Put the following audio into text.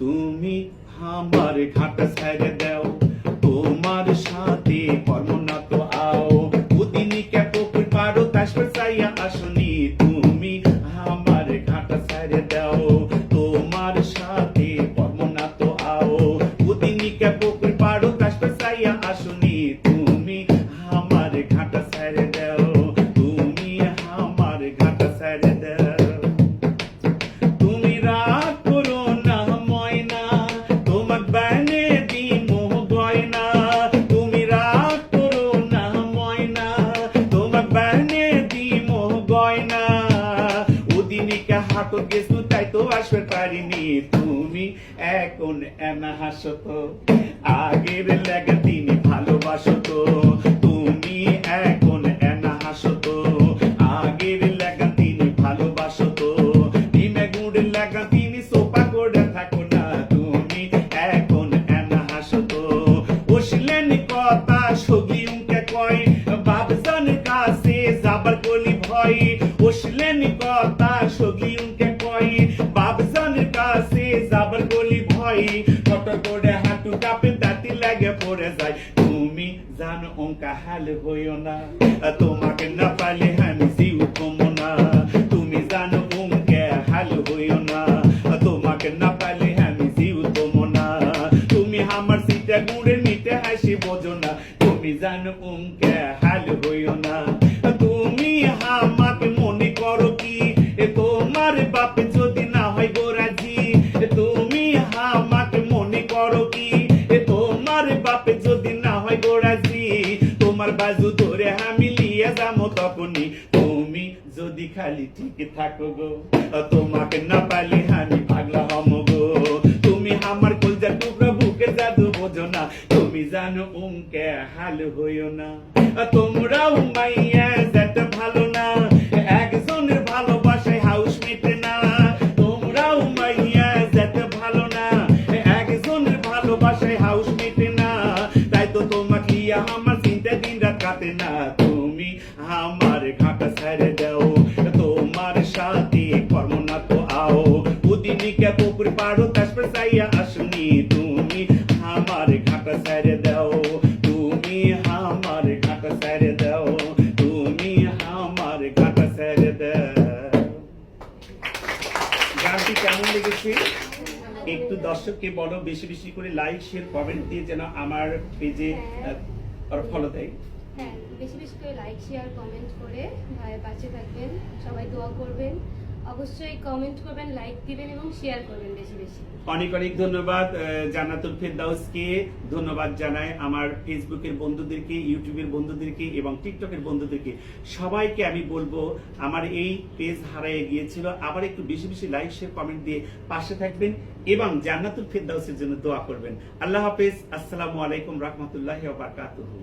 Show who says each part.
Speaker 1: তুমি আমার ঘাটা ছেড়ে দাও, তোমার সাথে পরমনা তো আও। উদিনী কে পুকুর পারো তাসপর সাইয়া আসনি, তুমি আমার ঘাটা ছেড়ে দাও, তোমার সাথে পরমনা তো আও। উদিনী কে পুকুর পারো তাসপর সাইয়া আসনি হাঁটো গেছু, তাই তো আসবে পারিনি। তুমি এখন এনা হাসো তো, আগের লেগে তিনি ভালোবাসো তো। বসলেন কথা সগলি উনকে কয়। বাবজান কাছে যাবার কলি ভয়। কটর করে হাঁটু কাপে দাঁতি লাগে পড়ে যায়। তুমি জানো অঙ্কা হাল হইও না। তোমাকে না পালে আমি জিউ কমো তুমি জানো অঙ্কে হাল হইও না। তোমাকে না পালে আমি জিউ কমো তুমি আমার সিটা গুড়ে নিতে হাসি বোঝো না। তুমি জানো অঙ্কে হাল হইও না। তুমি আমাকে যদি খালি ঠিক থাকো গো তোমাকে না পালি আমি পাগলা হম গো। তুমি আমার কলজা টুকরা বুকে জাদু বোঝো না, তুমি জানো উমকে হাল হইও না। তোমরাও মাইয়া যেতে ভালো না একজনের ভালোবাসায় হাউস মেটে না। তোমরাও মাইয়া যেতে ভালো না একজনের ভালোবাসায় হাউস মেটে না। তাই তো তোমাকে আমার চিন্তা দিন রাত কাটে না। ঘাটা ছেড়ে দাও, তোমার সাথে কর্ম না তো আও। উদিনিকে পুকুর পাড়ো তাসপর সাইয়া আসনি তুমি। আমার ঘাটা ছেড়ে দাও, তুমি আমার ঘাটা ছেড়ে দাও, তুমি আমার ঘাটা ছেড়ে দাও। গানটি কেমন লেগেছে? একটু দর্শককে বলো, বেশি বেশি করে লাইক শেয়ার কমেন্ট দিয়ে যেন আমার পেজে ফলো দেয়।
Speaker 2: হ্যাঁ বেশি বেশি করে লাইক শেয়ার কমেন্ট করে ভাইয়ের পাশে থাকবেন, সবাই দোয়া করবেন। অবশ্যই কমেন্ট করবেন লাইক দিবেন এবং শেয়ার করবেন বেশি বেশি।
Speaker 1: অনেক অনেক ধন্যবাদ জান্নাতুল ফেরদাউসকে। ধন্যবাদ জানাই আমার ফেসবুকের বন্ধুদেরকে ইউটিউবের বন্ধুদেরকে এবং টিকটকের বন্ধুদেরকে। সবাইকে আমি বলব, আমার এই পেজ হারিয়ে গিয়েছিল। আবার একটু বেশি বেশি লাইক শেয়ার কমেন্ট দিয়ে পাশে থাকবেন এবং জান্নাতুল ফেরদাউসের জন্য দোয়া করবেন। আল্লাহ হাফেজ, আসসালামু আলাইকুম রহমতুল্লাহ বারকাতুহু।